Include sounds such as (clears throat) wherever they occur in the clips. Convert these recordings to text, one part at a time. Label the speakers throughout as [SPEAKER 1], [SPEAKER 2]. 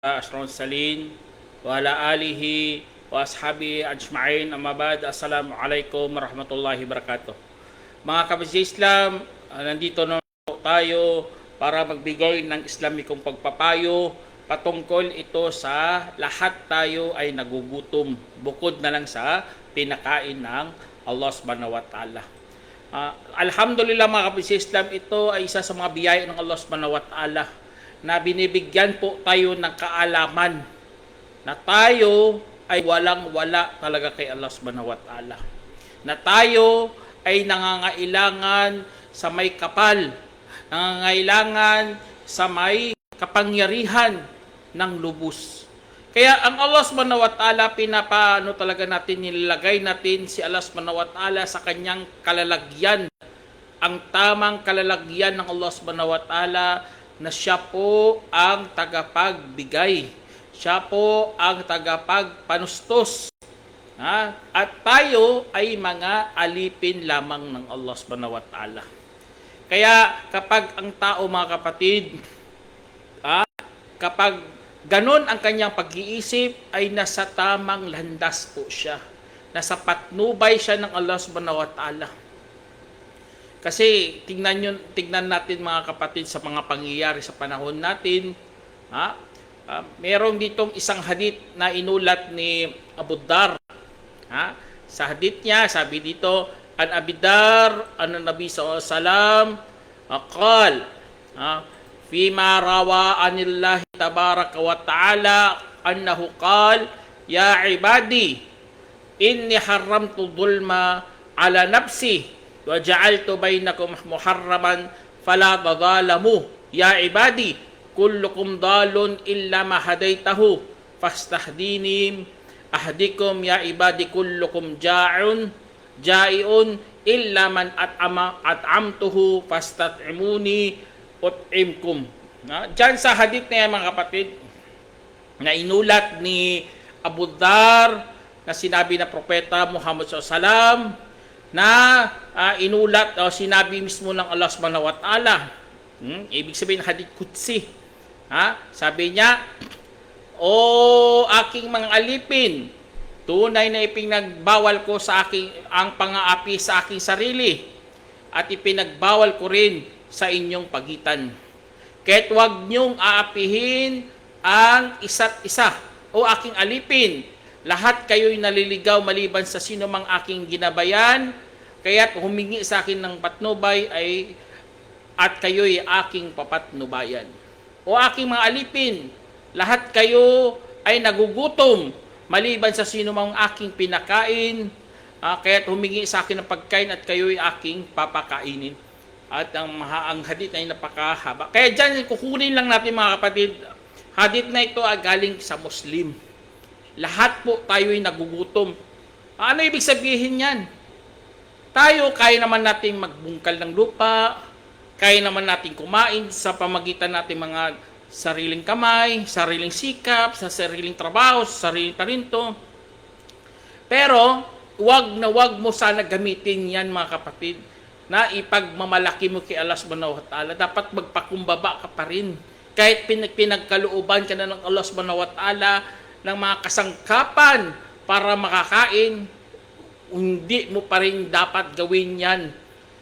[SPEAKER 1] Ashron Salin wa ala alihi wa ashabi ajma'in amma ba'd. Assalamu alaikum warahmatullahi wabarakatuh mga kapatid Islam nandito na tayo para magbigay ng islamikong pagpapayo patungkol ito sa lahat tayo ay nagugutom bukod na lang sa pinakain ng Allah subhanahu wa ta'ala. Ah, alhamdulillah mga kapatid Islam ito ay isa sa mga biyaya ng Allah subhanahu wa ta'ala na binibigyan po tayo ng kaalaman na tayo ay walang-wala talaga kay Allah subhanahu wa ta'ala. Na tayo ay nangangailangan sa may kapal, nangangailangan sa may kapangyarihan ng lubos. Kaya ang Allah subhanahu wa ta'ala, pinapaano talaga natin, nilagay natin si Allah subhanahu wa ta'ala sa kanyang kalalagyan. Ang tamang kalalagyan ng Allah subhanahu wa ta'ala na siya po ang tagapagbigay. Siya po ang tagapagpanustos. Ha? At tayo ay mga alipin lamang ng Allah subhanahu wa ta'ala. Kaya kapag ang tao mga kapatid, ha? kapag ganon ang kanyang pag-iisip, ay nasa tamang landas po siya. Nasa patnubay siya ng Allah subhanahu wa ta'ala. Kasi tingnan yun, tingnan natin mga kapatid sa mga pangyayari sa panahon natin. Ha? Ah, uh, merong ditong isang hadith na inulat ni Abu Dar. Ha? Sa hadith niya, sabi dito, An Abidar, ano Nabi sa salam, akal, ha? Fima rawa anillahi tabaraka wa ta'ala annahu qal, Ya ibadi, inni haramtu dhulma ala nafsi Wa ja'altu bainakum muharraman fala tadalamu ya ibadi kullukum dalun illa ma hadaytahu fastahdini ahdikum ya ibadi kullukum ja'un ja'iun illa man at'ama at'amtuhu fastat'imuni ut'imkum na diyan sa hadith na yan mga kapatid na inulat ni Abu Dhar na sinabi na propeta Muhammad SAW na ah, inulat o sinabi mismo ng Allah subhanahu wa ta'ala. Hmm? Ibig sabihin hadith kutsi. Ha? Sabi niya, O aking mga alipin, tunay na ipinagbawal ko sa aking ang pangaapi sa aking sarili at ipinagbawal ko rin sa inyong pagitan. Kahit huwag niyong aapihin ang isa't isa o aking alipin. Lahat kayo'y naliligaw maliban sa sino mang aking ginabayan, kaya't humingi sa akin ng patnubay ay at kayo'y aking papatnubayan. O aking mga alipin, lahat kayo ay nagugutom maliban sa sino mang aking pinakain, uh, kaya't humingi sa akin ng pagkain at kayo'y aking papakainin. At ang, ang hadith ay napakahaba. Kaya dyan, kukunin lang natin mga kapatid, hadith na ito ay galing sa Muslim. Lahat po tayo ay nagugutom. Ano ibig sabihin yan? Tayo, kaya naman nating magbungkal ng lupa, kaya naman nating kumain sa pamagitan nating mga sariling kamay, sariling sikap, sa sariling trabaho, sa sariling talento. Pero, wag na wag mo sana gamitin yan mga kapatid na ipagmamalaki mo kay Allah subhanahu wa ta'ala. Dapat magpakumbaba ka pa rin. Kahit pinag pinagkalooban ka na ng Allah subhanahu wa ta'ala ng mga kasangkapan para makakain, hindi mo pa rin dapat gawin yan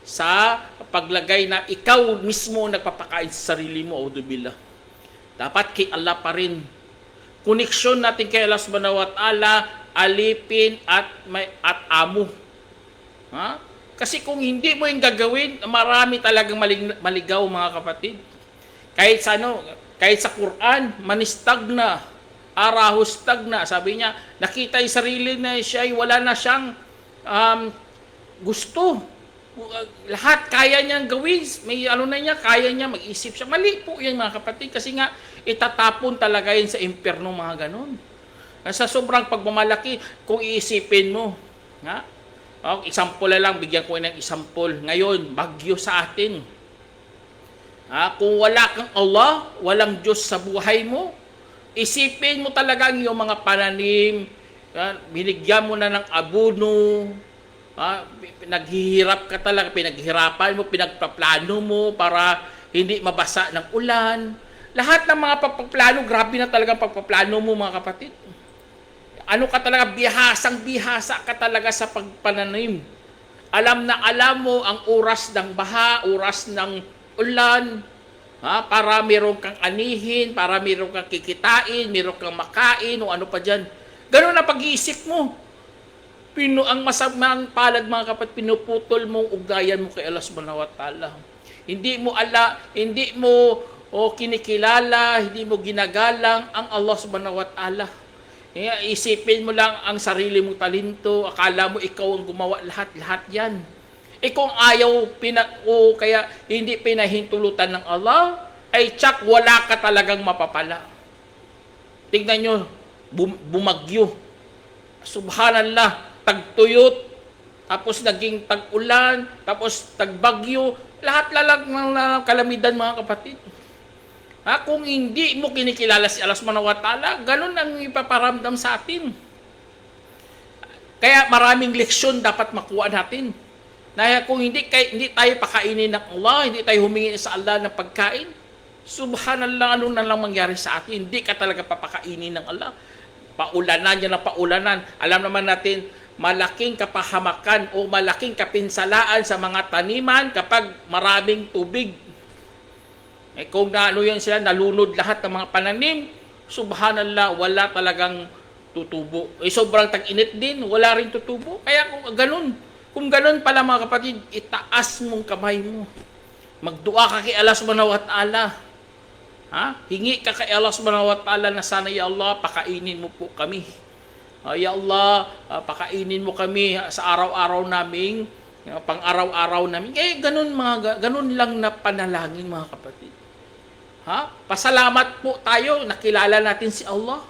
[SPEAKER 1] sa paglagay na ikaw mismo nagpapakain sa sarili mo, Audubillah. Dapat kay Allah pa rin. Koneksyon natin kay Allah subhanahu wa ta'ala, alipin at, may, at amo. Ha? Kasi kung hindi mo yung gagawin, marami talagang malig, maligaw mga kapatid. Kahit sa ano, kahit sa Quran, manistag na, arahustag na. Sabi niya, nakita yung sarili na siya wala na siyang um, gusto. Lahat kaya niyang gawin. May ano na niya, kaya niya mag-isip siya. Mali po yan mga kapatid. Kasi nga, itatapon talaga yan sa impyerno mga ganon. Sa sobrang pagmamalaki, kung iisipin mo, nga, Oh, example lang, bigyan ko ng example. Ngayon, bagyo sa atin. Ha? Kung wala kang Allah, walang Diyos sa buhay mo, isipin mo talaga ang iyong mga pananim, ha? binigyan mo na ng abono, ha? pinaghihirap ka talaga, pinaghirapan mo, pinagpaplano mo para hindi mabasa ng ulan. Lahat ng mga pagpaplano, grabe na talaga pagpaplano mo mga kapatid. Ano ka talaga, bihasang bihasa ka talaga sa pagpananim. Alam na alam mo ang oras ng baha, oras ng ulan, ha, para meron kang anihin, para meron kang kikitain, meron kang makain, o ano pa dyan. Ganun na pag-iisip mo. Pino, ang masamang palad mga kapatid, pinuputol mong ugnayan mo kay Allah subhanahu wa ta'ala. Hindi mo ala, hindi mo o kinikilala, hindi mo ginagalang ang Allah subhanahu wa ta'ala. Eh, isipin mo lang ang sarili mong talento, akala mo ikaw ang gumawa lahat-lahat yan. Eh kung ayaw pina, o kaya hindi pinahintulutan ng Allah, ay tsak wala ka talagang mapapala. Tingnan nyo, bum- bumagyo. Subhanallah, tagtuyot, tapos naging tag-ulan, tapos tagbagyo, lahat lalag ng ng kalamidad mga kapatid. Ha, kung hindi mo kinikilala si Allah subhanahu wa ta'ala, ganun ang ipaparamdam sa atin. Kaya maraming leksyon dapat makuha natin. Na kung hindi, kay, hindi tayo pakainin ng Allah, hindi tayo humingi sa Allah ng pagkain, subhanallah, ano na lang mangyari sa atin? Hindi ka talaga papakainin ng Allah. Paulanan yan ang paulanan. Alam naman natin, malaking kapahamakan o malaking kapinsalaan sa mga taniman kapag maraming tubig. Eh kung na ano yan sila, nalunod lahat ng mga pananim, subhanallah, wala talagang tutubo. Eh sobrang tag-init din, wala rin tutubo. Kaya kung ganun, kung ganun pala mga kapatid, itaas mong kamay mo. Magdua ka kay Allah subhanahu wa ta'ala. Ha? Hingi ka kay Allah subhanahu wa ta'ala na sana ya Allah, pakainin mo po kami. Ah, ya Allah, ah, pakainin mo kami sa araw-araw naming, ah, pang-araw-araw namin. Eh, ganun, mga, ga- ganun lang na panalangin mga kapatid. Ha? Pasalamat po tayo, nakilala natin si Allah.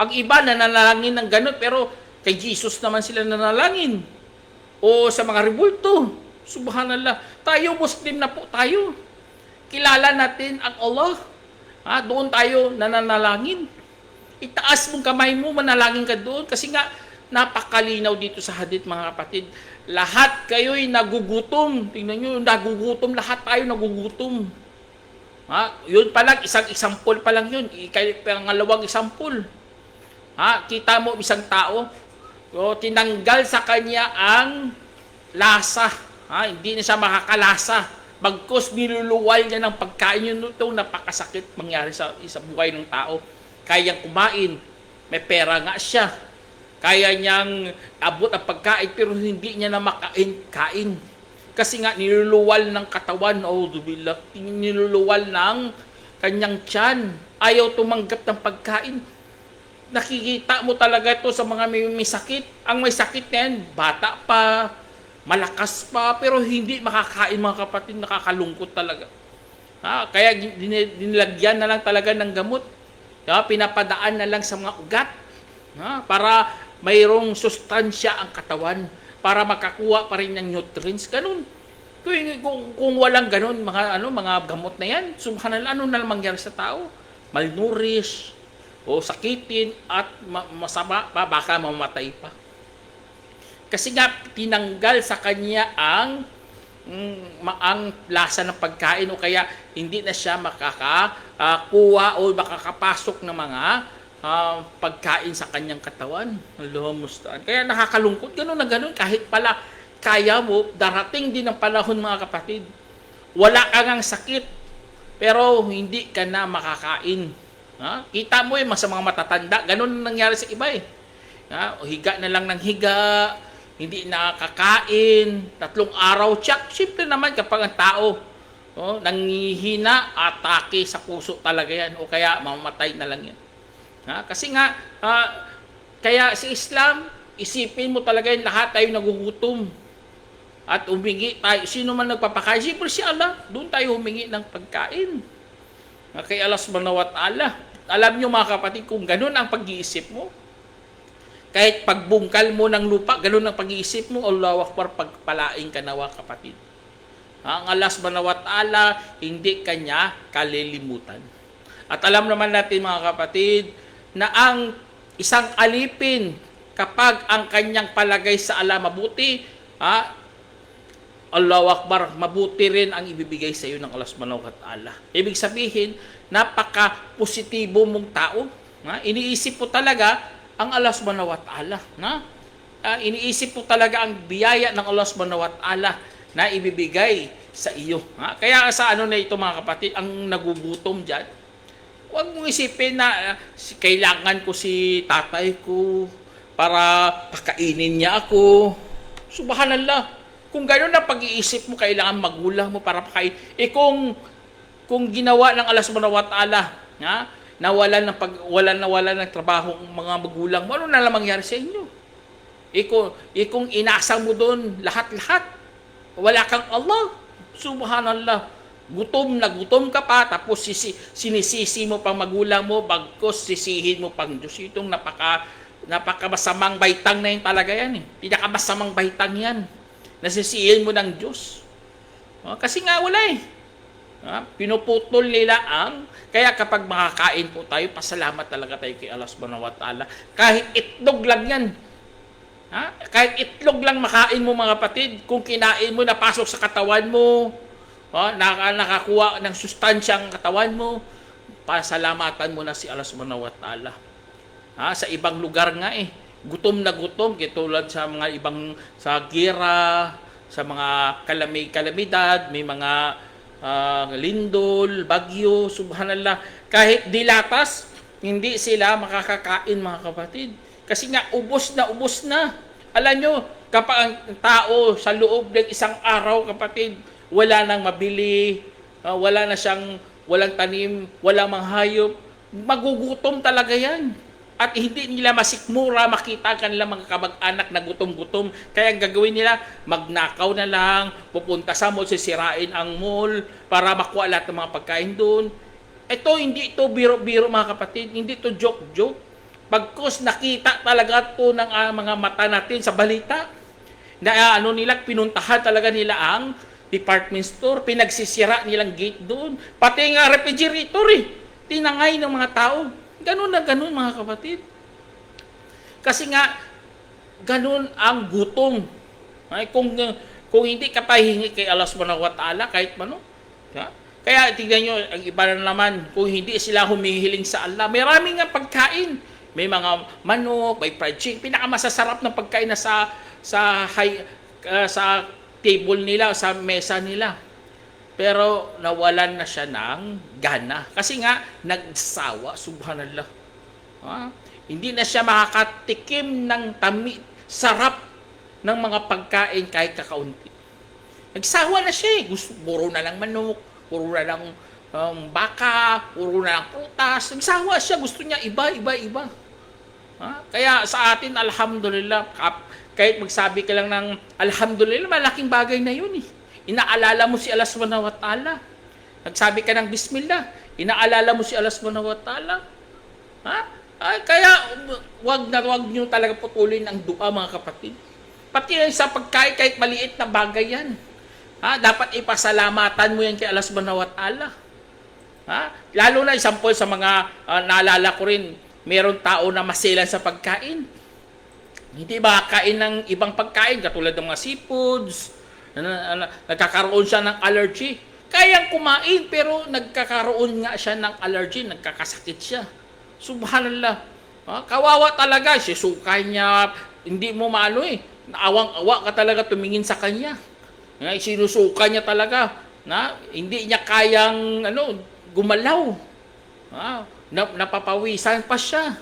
[SPEAKER 1] Ang iba nanalangin ng ganun, pero kay Jesus naman sila nanalangin. O sa mga rebulto. Subhanallah. Tayo, Muslim na po tayo. Kilala natin ang Allah. Ha? Doon tayo nananalangin. Itaas mong kamay mo, manalangin ka doon. Kasi nga, napakalinaw dito sa hadith mga kapatid. Lahat kayo'y nagugutom. Tingnan nyo, nagugutom. Lahat tayo nagugutom. Ha? Yun pa lang, isang example pa lang yun. Ikay, pangalawang example. Ha? Kita mo isang tao, o, tinanggal sa kanya ang lasa. Ha? Hindi na siya makakalasa. Bagkus niluluwal niya ng pagkain yun ito, napakasakit mangyari sa, sa buhay ng tao. Kayang kumain, may pera nga siya. Kaya niyang abot ang pagkain pero hindi niya na makain-kain. Kasi nga niluluwal ng katawan, oh niluluwal ng kanyang tiyan. Ayaw tumanggap ng pagkain. Nakikita mo talaga ito sa mga may, may sakit. Ang may sakit na yan, bata pa, malakas pa, pero hindi makakain mga kapatid, nakakalungkot talaga. Ha? Kaya din- dinilagyan na lang talaga ng gamot. Ha? Pinapadaan na lang sa mga ugat. Ha? Para mayroong sustansya ang katawan. Para makakuha pa rin ng nutrients. Ganun. Kung, kung, kung walang ganun, mga, ano, mga gamot na yan, subhanallah, ano na mangyari sa tao? Malnourished, o sakitin, at ma- masama pa, baka mamatay pa. Kasi nga, tinanggal sa kanya ang mm, ang lasa ng pagkain o kaya hindi na siya makakakuha o makakapasok ng mga ah, pagkain sa kanyang katawan. Allah mustaan. Kaya nakakalungkot, ganun na ganun. Kahit pala kaya mo, darating din ang panahon mga kapatid. Wala ka ngang sakit, pero hindi ka na makakain. Ha? Kita mo eh, sa mga matatanda, ganun ang nangyari sa iba eh. Ha? Higa na lang ng higa, hindi nakakain, tatlong araw, tsak, simple naman kapag ang tao oh, nangihina, atake sa puso talaga yan, o kaya mamamatay na lang yan. Ha? Kasi nga, ah, kaya sa Islam, isipin mo talaga yung lahat tayo nagugutom. At humingi tayo, sino man nagpapakain, siyempre si Allah, doon tayo humingi ng pagkain. Kay Allah subhanahu wa ta'ala. Alam nyo mga kapatid, kung ganun ang pag-iisip mo, kahit pagbungkal mo ng lupa, ganun ang pag-iisip mo, Allahu Akbar, pagpalaing ka nawa kapatid. Ang Allah subhanahu wa ta'ala, hindi kanya kalilimutan. At alam naman natin mga kapatid, na ang isang alipin, kapag ang kanyang palagay sa Allah mabuti, ha, Allahu Akbar, mabuti rin ang ibibigay sa iyo ng Allah subhanahu wa ta'ala. Ibig sabihin, napaka-positibo mong tao. Na? Iniisip po talaga ang Allah subhanahu wa ta'ala. Na? Ah, iniisip po talaga ang biyaya ng Allah subhanahu wa ta'ala na ibibigay sa iyo. Ha? Kaya sa ano na ito mga kapatid, ang nagugutom dyan, huwag mong isipin na si- kailangan ko si tatay ko para pakainin niya ako. Subhanallah. Kung gano'n na pag-iisip mo, kailangan magulang mo para pakain. Eh kung, kung ginawa ng Allah subhanahu wa ta'ala, ha? nawalan ng pag walan nawalan ng trabaho ang mga magulang mo, ano na lang mangyari sa inyo? Eh kung, eh kung inasa mo doon lahat-lahat, wala kang Allah. Subhanallah. Gutom na gutom ka pa, tapos sisi, sinisisi mo pang magulang mo, bagkos sisihin mo pang Diyos. Itong napaka, napakamasamang baitang na yun talaga yan. Eh. Pinakamasamang baitang yan. Nasisihin mo ng Diyos. Kasi nga wala eh. Pinuputol nila ang kaya kapag makakain po tayo, pasalamat talaga tayo kay Allah subhanahu wa ta'ala. Kahit itlog lang yan. Ha? Kahit itlog lang makain mo mga kapatid, kung kinain mo, napasok sa katawan mo, ha? Naka, nakakuha ng sustansya ang katawan mo, pasalamatan mo na si Allah subhanahu wa ta'ala. Ha? Sa ibang lugar nga eh, gutom na gutom, katulad sa mga ibang, sa gira, sa mga kalami, kalamidad, may mga ah, lindol, bagyo, subhanallah. Kahit dilatas, hindi sila makakakain mga kapatid. Kasi nga, ubos na, ubos na. Alam nyo, kapag ang tao sa loob ng isang araw, kapatid, wala nang mabili, ah, wala na siyang, walang tanim, walang manghayop, magugutom talaga yan. At hindi nila masikmura makita ang kanilang mga kamag-anak na gutom-gutom. Kaya ang gagawin nila, magnakaw na lang, pupunta sa mall, sisirain ang mall para makuha lahat ng mga pagkain doon. Ito, hindi ito biro-biro mga kapatid. Hindi ito joke-joke. Pagkos nakita talaga ito ng ah, mga mata natin sa balita. Na ah, ano nila, pinuntahan talaga nila ang department store, pinagsisira nilang gate doon. Pati nga refrigerator eh, tinangay ng mga tao. Ganun na ganun mga kapatid. Kasi nga, ganun ang gutom. Ay, kung, kung hindi ka pahingi kay Allah subhanahu wa ta'ala, kahit mano, ha? Kaya tingnan nyo, ang iba na naman, kung hindi sila humihiling sa Allah, may maraming nga pagkain. May mga manok, may fried chicken, pinakamasasarap na pagkain na sa sa high, ah, sa table nila, sa mesa nila. Pero nawalan na siya ng gana. Kasi nga, nagsawa, subhanallah. Ha? Hindi na siya makakatikim ng tami, sarap ng mga pagkain kahit kakaunti. Nagsawa na siya eh. Gusto, puro na lang manok, puro na lang um, baka, puro na lang prutas. Nagsawa siya. Gusto niya iba, iba, iba. Ha? Kaya sa atin, alhamdulillah, kahit magsabi ka lang ng alhamdulillah, malaking bagay na yun eh. Inaalala mo si Allah subhanahu. Nagsabi ka ng bismillah, inaalala mo si Allah subhanahu. Ha? Ay, kaya wag na wag niyo talaga putulin ang dua mga kapatid. Pati sa pagkain kahit maliit na bagay yan. Ha? Dapat ipasalamatan mo yan kay Allah subhanahu. Ha? Lalo na example sa mga ah, naalala ko rin, meron tao na maselan sa pagkain. Hindi ba kain ng ibang pagkain katulad ng mga seafoods, nagkakaroon siya ng allergy. Kayang kumain pero nagkakaroon nga siya ng allergy, nagkakasakit siya. Subhanallah. Ha? Kawawa talaga, sisukay niya, hindi mo maano eh. Naawang-awa ka talaga tumingin sa kanya. Nga, sinusuka niya talaga na hindi niya kayang ano, gumalaw. Ha? Na, napapawisan pa siya.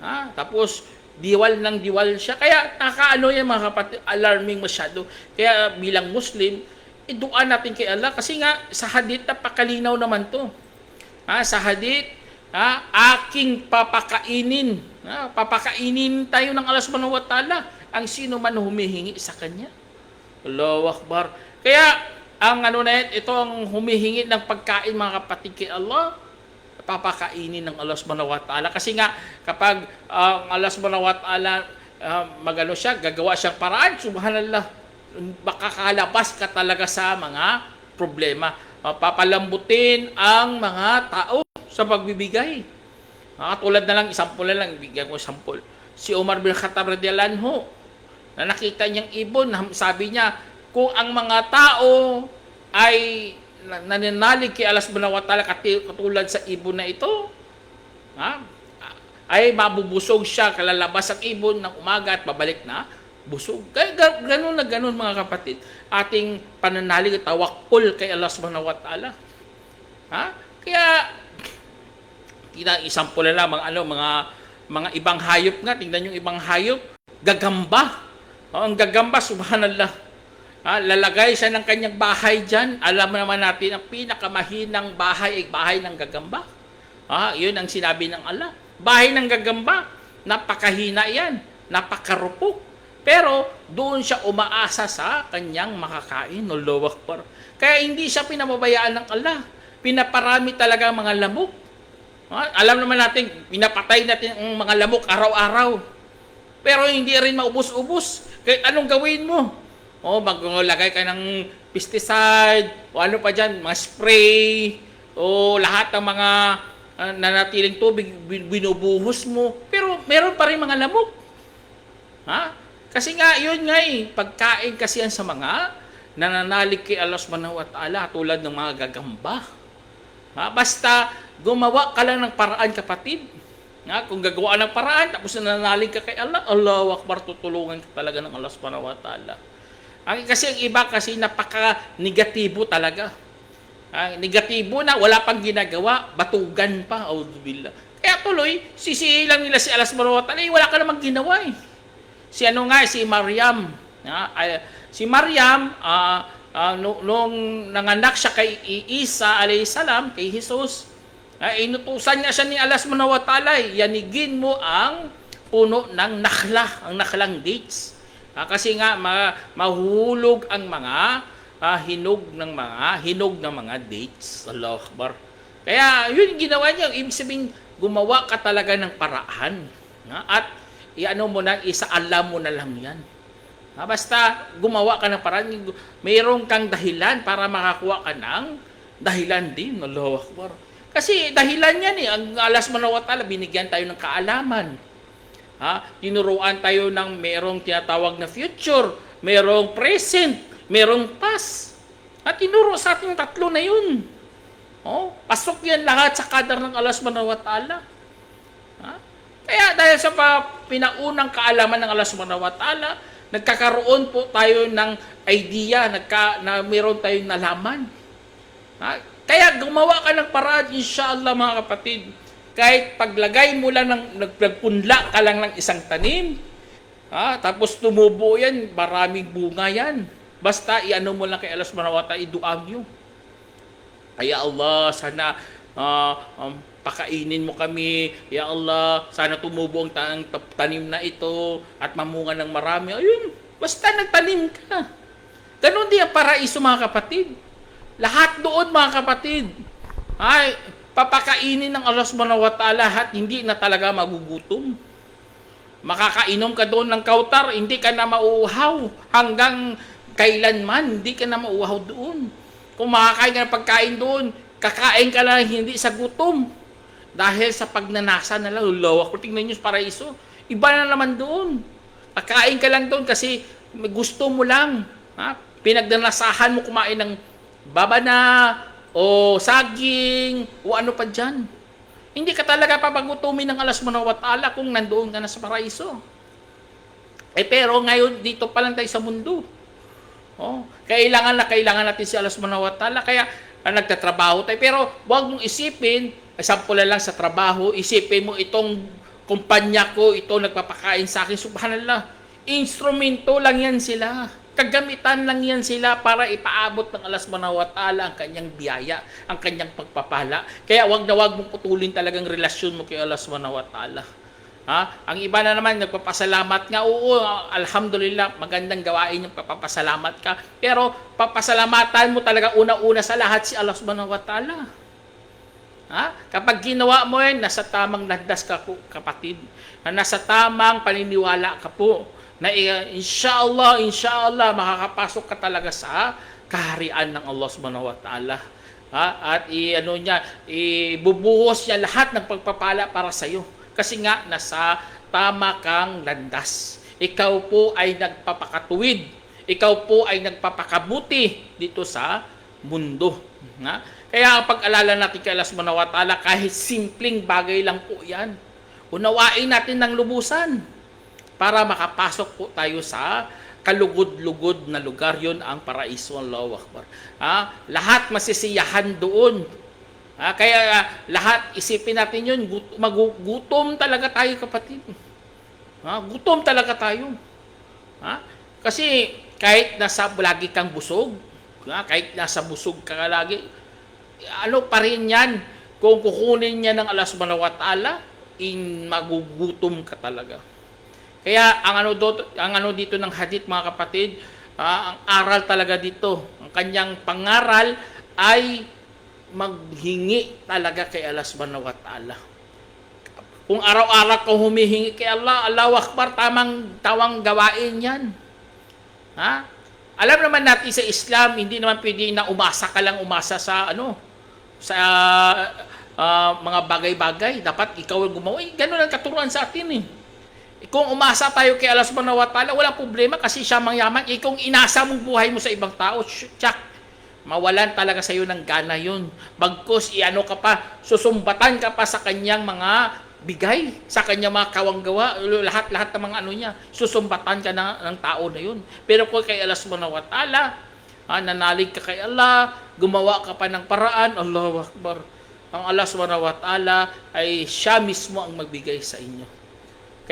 [SPEAKER 1] Ha? Tapos, diwal ng diwal siya. Kaya, nakaano yan mga kapatid, alarming masyado. Kaya bilang Muslim, iduan natin kay Allah. Kasi nga, sa hadith, napakalinaw naman to. Ha? Sa hadith, ha? aking papakainin. Ha? Papakainin tayo ng Allah subhanahu wa ta'ala. Ang sino man humihingi sa Kanya. Allahu Akbar. Kaya, ang ano na yan, ito ang humihingi ng pagkain mga kapatid kay Allah, papakainin ng Allah subhanahu wa ta'ala. Kasi nga, kapag ah, ang Allah subhanahu wa ta'ala ah, magano siya, gagawa siyang paraan, subhanallah, makakalabas ka talaga sa mga problema. Papalambutin ang mga tao sa pagbibigay. Ah, tulad na lang, isampul na lang, bigyan ko isampul. Si Umar bin Khattab radiyallahu na nakita niyang ibon, sabi niya, kung ang mga tao ay na- nananalig kay Allah subhanahu wa ta'ala katulad sa ibon na ito, ha? ay mabubusog siya, kalalabas ang ibon ng umaga at babalik na busog. Kaya ga- ganun na ganun mga kapatid. Ating pananalig at tawakkul kay Allah subhanahu wa ta'ala. Ha? Kaya kita isang pula mga ano mga mga ibang hayop nga tingnan yung ibang hayop gagamba oh, ang gagamba subhanallah ha, lalagay siya ng kanyang bahay diyan alam naman natin ang pinakamahinang bahay ay bahay ng gagamba. Ha, yun ang sinabi ng Allah. Bahay ng gagamba. Napakahina yan. Napakarupok. Pero doon siya umaasa sa kanyang makakain Allahu Akbar kaya hindi siya pinababayaan ng Allah. Pinaparami talaga ang mga lamok. Ah, alam naman natin, pinapatay natin ang mga lamok araw-araw. Pero hindi rin maubos-ubos. Kahit anong gawin mo? O, maglagay ka ng pesticide, o ano pa dyan, mga spray, o lahat ng mga uh, nanatiling tubig, bin- binubuhos mo. Pero meron pa rin mga lamok. Ha? Kasi nga, yun nga eh, pagkain kasi yan sa mga nananalig kay Allah subhanahu wa ta'ala tulad ng mga gagamba. Ha? Basta gumawa ka lang ng paraan kapatid. Ha? Kung gagawa ng paraan, tapos nananalig ka kay Allah, Allahu Akbar, tutulungan ka talaga ng Allah subhanahu wa ta'ala. Ang, kasi ang iba kasi napaka-negatibo talaga. Ah, negatibo na, wala pang ginagawa, batugan pa, auzubillah. Kaya tuloy, sisihin lang nila si wa ta'ala, eh, wala ka namang ginawa eh. Si ano nga, si Maryam. ah, ay- si Maryam, ah, ah, nu- nung nanganak siya kay Isa alayhi salam, kay Jesus, ay inutusan niya siya ni ta'ala, eh, yanigin mo ang puno ng nakla, ang naklang dates. Ah, kasi nga ma- mahulog ang mga ah, hinog ng mga hinog ng mga dates. Allahu Akbar. Kaya yun ginawa niya, ibig sabihin gumawa ka talaga ng paraan. Ha? At iano mo na isa alam mo na lang 'yan. Ha? Basta gumawa ka ng paraan, mayroon kang dahilan para makakuha ka ng dahilan din. Allahu Akbar. Kasi dahilan yan eh. Ang alas manawat ta'ala, binigyan tayo ng kaalaman. Ha? Tinuruan tayo ng merong tinatawag na future, merong present, merong past. At tinuro sa ating tatlo na yun. Oh, pasok yan lahat sa kadar ng Allah subhanahu. Ha? Kaya dahil sa pinaunang kaalaman ng Allah subhanahu nagkakaroon po tayo ng idea, nagka, na meron tayong nalaman. Ha? Kaya gumawa ka ng paraan, inshallah mga kapatid. Kahit paglagay mo lang ng nagpunla ka lang ng isang tanim, ha? tapos tumubo yan, maraming bunga yan. Basta iano mo lang kay Allah subhanahu wa ta'ala, iduam yun. Kaya Allah, sana ah, um, pakainin mo kami. Ya Allah, sana tumubo ang ta- tanim na ito at mamunga ng marami. Ayun, basta nagtanim ka. Ganon din ang paraiso mga kapatid. Lahat doon mga kapatid. Ay, papakainin ng Allah subhanahu wa ta'ala at hindi na talaga magugutom. Makakainom ka doon ng kautar, hindi ka na mauuhaw. Hanggang kailanman, hindi ka na mauuhaw doon. Kung makakain ka ng pagkain doon, kakain ka lang hindi sa gutom. Dahil sa pagnanasa na lang, lawak ko, tingnan nyo sa paraiso. Iba na naman doon. Kakain ka lang doon kasi gusto mo lang. Ha? Pinagnanasahan mo kumain ng babana, o saging, o ano pa dyan. Hindi ka talaga papagutumin ng alas mo na watala kung nandoon ka na sa paraiso. Eh pero ngayon, dito pa lang tayo sa mundo. Oh, kailangan na kailangan natin si Allah subhanahu wa ta'ala kaya ah, nagtatrabaho tayo pero wag mong isipin sample na lang sa trabaho isipin mo itong kumpanya ko ito nagpapakain sa akin subhanallah instrumento lang yan sila kagamitan lang yan sila para ipaabot ng wa ta'ala ang kanyang biyaya ang kanyang pagpapala kaya wag na wag mong putulin talagang relasyon mo kay wa ta'ala Ha? Ang iba na naman nagpapasalamat nga. Oo, alhamdulillah, magandang gawain yung papapasalamat ka. Pero papasalamatan mo talaga una-una sa lahat si Allah subhanahu wa ta'ala. Ha? Kapag ginawa mo yan, nasa tamang landas ka po, kapatid. Na nasa tamang paniniwala ka po. Na inshallah, inshallah, makakapasok ka talaga sa kaharian ng Allah subhanahu wa ta'ala. Ha? At i, ano niya, ibubuhos niya lahat ng pagpapala para sa iyo. Kasi nga, nasa tama kang landas. Ikaw po ay nagpapakatuwid. ikaw po ay nagpapakabuti dito sa mundo. Nga? Kaya pag-alala natin kay Allah subhanahu wa ta'ala, kahit simpleng bagay lang po yan, unawain natin ng lubusan para makapasok po tayo sa kalugod-lugod na lugar yon ang paraiso Allahu Akbar. Ha? Lahat masisiyahan doon. Ha? Kaya ah, lahat isipin natin yun, gut- magugutom talaga tayo kapatid. Ha? Gutom talaga tayo. Ha? Kasi kahit nasa lagi kang busog, ha? kahit nasa busog ka lagi, ano pa rin yan, kung kukunin niya ng Allah subhanahu wa ta'ala, in magugutom ka talaga. Kaya ang ano dito, ang ano dito ng hadith mga kapatid, ah, ang aral talaga dito, ang kanyang pangaral ay maghingi talaga kay Allah subhanahu wa ta'ala. Kung araw-araw kang humihingi kay Allah, Allahu Akbar, tamang tawang gawain yan. Ha? Alam naman natin sa Islam, hindi naman pwede na umasa ka lang umasa sa ano, sa ah, mga bagay-bagay. Dapat ikaw ang gumawa. Eh, ganun ang katuruan sa atin eh. Kung umasa tayo kay Allah subhanahu wa ta'ala, wala problema kasi siya mangyaman. Eh, kung inasa mo buhay mo sa ibang tao, tsak, mawalan talaga sa iyo ng gana yun. Bagkus, iano ka pa, susumbatan ka pa sa kanyang mga bigay, sa kanyang mga kawanggawa, lahat-lahat ng mga ano niya, susumbatan ka na, ng tao na yun. Pero kung kay Allah subhanahu wa ta'ala, ah, nanalig ka kay Allah, gumawa ka pa ng paraan, Allahu Akbar. Ang Allah subhanahu wa ta'ala ay siya mismo ang magbigay sa inyo.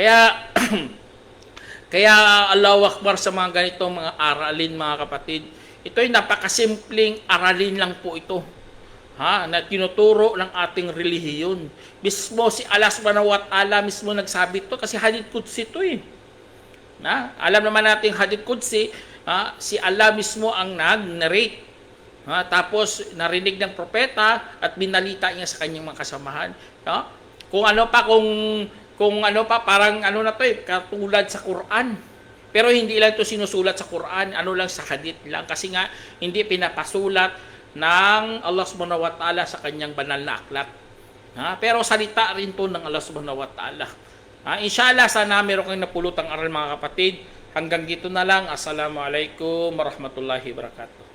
[SPEAKER 1] Kaya (clears throat) kaya Allahu Akbar sa mga ganitong mga aralin mga kapatid. Ito ay napakasimpleng aralin lang po ito. Ha, na tinuturo ng ating relihiyon. Mismo si Allah subhanahu wa ta'ala mismo nagsabi ito kasi hadith qudsi ito eh. Na, alam naman natin hadith qudsi, ha, si Allah mismo ang nag-narrate. Ha, tapos narinig ng propeta at binalita niya sa kanyang mga kasamahan. Ha? Kung ano pa kung kung ano pa parang ano na to eh katulad sa Quran. Pero hindi lang to sinusulat sa Quran, ano lang sa hadith lang kasi nga hindi pinapasulat ng Allah Subhanahu wa Ta'ala sa kanyang banal na aklat. Ha? Pero salita rin to ng Allah Subhanahu wa Ta'ala. Ha? Inshallah sana meron kayong napulutang aral mga kapatid. Hanggang dito na lang. Assalamualaikum warahmatullahi wabarakatuh.